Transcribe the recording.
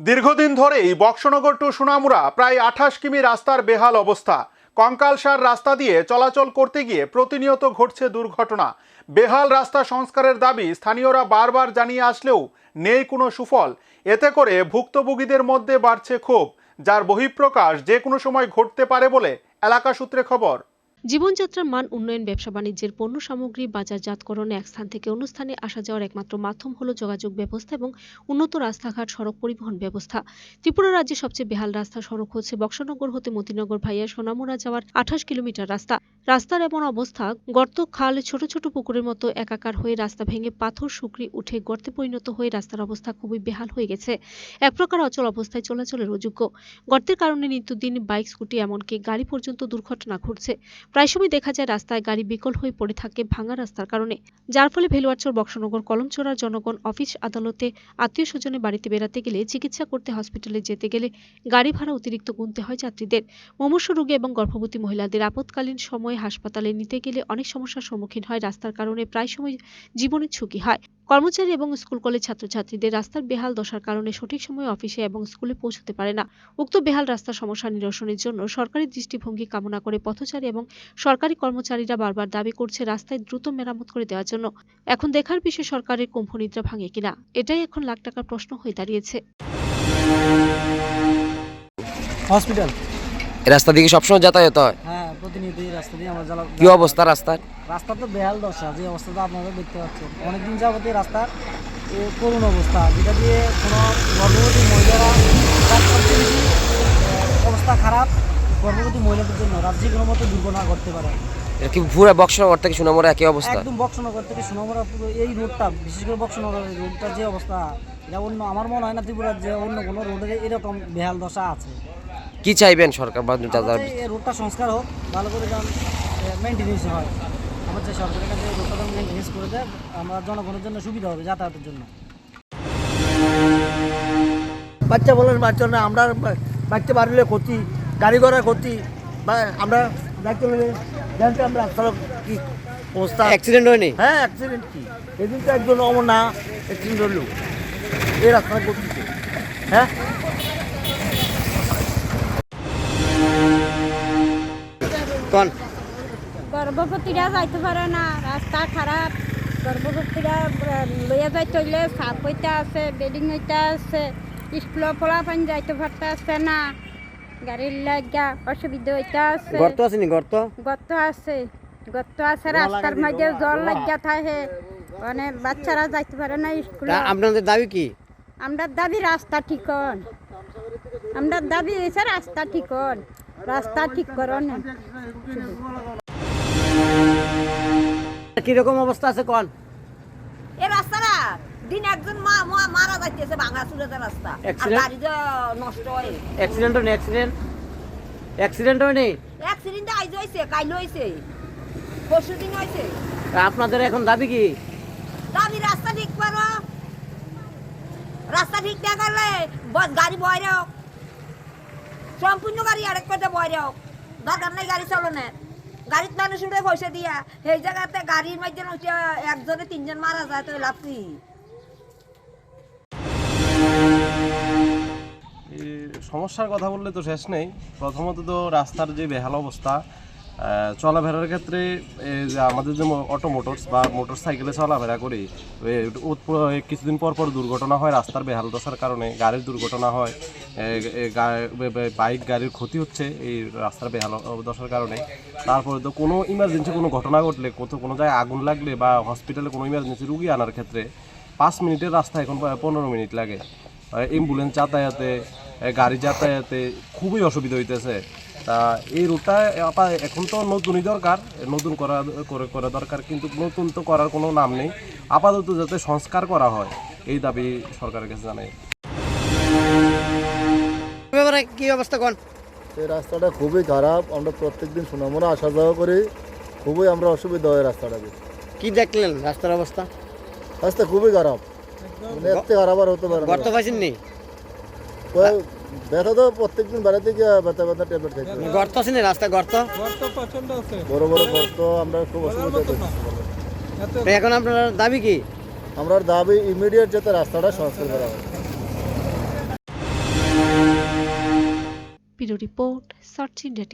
দীর্ঘদিন ধরেই বক্সনগর টু সোনামুড়া প্রায় আঠাশ কিমি রাস্তার বেহাল অবস্থা। কঙ্কালসার রাস্তা দিয়ে চলাচল করতে গিয়ে প্রতিনিয়ত ঘটছে দুর্ঘটনা। বেহাল রাস্তা সংস্কারের দাবি স্থানীয়রা বারবার জানিয়ে আসলেও নেই কোনো সুফল। এতে করে ভুক্তভোগীদের মধ্যে বাড়ছে ক্ষোভ, যার বহিঃপ্রকাশ যে কোনো সময় ঘটতে পারে বলে এলাকা সূত্রে খবর। জীবনযাত্রার মান উন্নয়ন, ব্যবসা বাণিজ্যের পণ্য সামগ্রী বাজারজাতকরণে এক স্থান থেকে অন্য স্থানে আসা যাওয়ার একমাত্র মাধ্যম হলো যোগাযোগ ব্যবস্থা এবং উন্নত রাস্তাঘাট, সড়ক পরিবহন ব্যবস্থা। ত্রিপুরা রাজ্যে সবচেয়ে বেহাল রাস্তা সড়ক হচ্ছে বক্সনগর হতে মতিনগর ভাইয়া সোনামুড়া যাওয়ার আঠাশ কিলোমিটার রাস্তা। রাস্তার এমন অবস্থা, গর্ত, খাল, ছোট ছোট পুকুরের মতো একাকার হয়ে রাস্তা ভেঙে পাথর শুকরি উঠে গর্তে পরিণত হয়ে রাস্তার অবস্থা খুবই বেহাল হয়ে গেছে। এক প্রকার অচল অবস্থায় চলাচলের অযোগ্য। গর্তের কারণে নিত্যদিন বাইক, স্কুটি এমনকি গাড়ি পর্যন্ত দুর্ঘটনা ঘটছে। প্রায় সময় দেখা যায় রাস্তায় গাড়ি বিকল হয়ে পড়ে থাকে ভাঙা রাস্তার কারণে। যার ফলে ভেলুয়ারচর, বক্সনগর কলমচোরার জনগণ অফিস আদালতে আত্মীয় স্বজনের বাড়িতে বেড়াতে গেলে চিকিৎসা করতে হসপিটালে যেতে গেলে গাড়ি ভাড়া অতিরিক্ত গুনতে হয় যাত্রীদের। মুমূর্ষু রোগী এবং গর্ভবতী মহিলাদের আপৎকালীন সময়ে হাসপাতালে নিতে গেলে অনেক সমস্যার সম্মুখীন হয় রাস্তার কারণে প্রায় সময় জীবনের ঝুঁকি হয়। কর্মচারী এবং স্কুল কলেজ ছাত্রছাত্রীদের রাস্তার বেহাল দশার কারণে সঠিক সময়ে অফিসে এবং স্কুলে পৌঁছতে পারে না। উক্ত বেহাল রাস্তার সমস্যা নিরসনের জন্য সরকারি দৃষ্টিভঙ্গি কামনা করে পথচারী এবং সরকারি কর্মচারীরা বারবার দাবি করছে রাস্তায় দ্রুত মেরামত করে দেওয়ার জন্য। এখন দেখার বিষয় সরকারের কুম্ভনিদ্রা ভাঙে কিনা? এটাই এখন লাখ টাকার প্রশ্ন হয়ে দাঁড়িয়েছে। হসপিটাল। রাস্তা দিয়ে কি সবসময় যাতায়াত হয়? হ্যাঁ। প্রতিনিয়ত এই রাস্তা দিয়ে আমরা জ্বালা কি অবস্থা রাস্তার? রাস্তা তো বেহাল দশা যে অবস্থাটা আপনারা দেখতে পাচ্ছেন। অনেকদিন যাবত এই রাস্তার করুণ অবস্থা যেটা দিয়ে কোনো গর্ভবতী মহিলারা সবচেয়ে বেশি অবস্থা খারাপ গর্ভবতী মহিলাদের জন্য। রাজ্যে কোনো মতো দুর্ঘটনা ঘটতে পারে। এটা কি পুরো বক্সনগর থেকে সোনামুড়া একই অবস্থা? একদম বক্সনগর থেকে পুরো এই রোডটা বিশেষ করে বক্সনগর যে অবস্থা এটা অন্য আমার মনে হয় না ত্রিপুরার যে অন্য কোনো রোডের এরকম বেহাল দশা আছে। কি চাইবেন সরকার বা আমাদের রোডটা সংস্কার হোক ভালো করে যেন মেনটেনেন্স হয় আমার যে সরকারের কাছে রোডটা মেনটেনেন্স করে দেয় আমরা জনগণের জন্য সুবিধা হবে যাতায়াতের জন্য। বাচ্চা বলেন বাচ্চা না আমরা বাচ্চা বাড়লে ক্ষতি গাড়ি ঘোড়ার ক্ষতি বা আমরা বলে জানতে আমরা রাস্তার কি অবস্থা। অ্যাক্সিডেন্ট হয়নি? হ্যাঁ অ্যাক্সিডেন্ট কি? এদিন তো একজন অমর না অ্যাক্সিডেন্ট হলো। এই রাস্তাটা করতেছে হ্যাঁ? কোন? গর্ভবতীরা যাইতে পারে না রাস্তা খারাপ গর্ভবতীরা লইয়া যাইতে হইলে সাপ হইতে আছে বেডিং হইতে আছে স্কুলের ফলাফান যাইতে পারতে আছে না গাড়ির লাগা অসুবিধা হইতে আছে। গর্ত আছে নি গর্ত গর্ত আছে গর্ত আছে রাস্তার মধ্যে জল লাগিয়া থাকে মানে বাচ্চারা যাইতে পারে না স্কুলে আপনাদের দাবি কি? আমরা দাবি রাস্তা ঠিক আমরা দাবি হয়েছে রাস্তা ঠিক রাস্তা ঠিক করন কীরকম অবস্থা আছে কোন? এই রাস্তাটা দিন একজন মা মা- মারা যাইতেছে ভাঙা চুরেতে রাস্তা। আর? গাড়ি নষ্ট হয়। অ্যাক্সিডেন্ট হয়নি অ্যাক্সিডেন্ট অ্যাক্সিডেন্ট হয়নি? অ্যাক্সিডেন্ট আইজ হয়েছে কাইল হয়েছে পরশু দিন হয়েছে আপনাদের এখন দাবি কি? দাবি রাস্তা ঠিক করো। রাস্তা ঠিক না করলে বস গাড়ি বয় সম্পূর্ণ গাড়ি আরেক কথা বয় দরকার নাই গাড়ি চলো গাড়ির মানুষ উঠে পয়সা দিয়া, সেই জায়গাতে গাড়ির মধ্যে উঠে একজনে তিনজন মারা যায় তো লাভ কি? সমস্যার কথা বললে তো শেষ নেই। প্রথমত তো রাস্তার যে বেহাল অবস্থা চলাফেরার ক্ষেত্রে যে আমাদের যে অটো মোটরস বা মোটর সাইকেলে চলাফেরা করি কিছুদিন পর পর দুর্ঘটনা হয়, রাস্তার বেহাল দশার কারণে গাড়ির দুর্ঘটনা হয় বাইক গাড়ির ক্ষতি হচ্ছে এই রাস্তার বেহাল দশার কারণে। তারপরে তো কোনো ইমার্জেন্সি কোনো ঘটনা ঘটলে কোথাও কোনো জায়গায় আগুন লাগলে বা হসপিটালে কোনো ইমার্জেন্সি রুগী আনার ক্ষেত্রে পাঁচ মিনিটের রাস্তা এখন পনেরো মিনিট লাগে। অ্যাম্বুলেন্স যাতায়াতে গাড়ি যাতায়াতে খুবই অসুবিধা হইতেছে। তা এই রুটটা আপা- এখন তো নতুনই দরকার নতুন করা করে করা দরকার কিন্তু নতুন তো করার কোনো নাম নেই। আপাতত যাতে সংস্কার করা হয় এই দাবি সরকারের কাছে জানাই। কি অবস্থা কোন? এই রাস্তাটা খুবই খারাপ আমরা প্রত্যেকদিন সোনামুড়া আসা যাওয়া করি খুবই আমরা অসুবিধা হয় রাস্তাটাকে কি দেখলেন রাস্তার অবস্থা? রাস্তা খুবই খারাপ মানে এর খারাপ আর হতে পারে না। পাইছেন নি ওই ব্যথা তো প্রত্যেকদিন বাড়াতে গিয়ে ব্যথা ব্যথা ট্যাবলেট খাইতে গর্ত আছে না রাস্তা গর্ত? গর্ত প্রচণ্ড আছে। বড় বড় গর্ত আমরা খুব অসুবিধা করছি এখন আপনার দাবি কি? আমরা দাবি ইমিডিয়েট যাতে রাস্তাটা সংস্কার করা হয়। Bureau report search India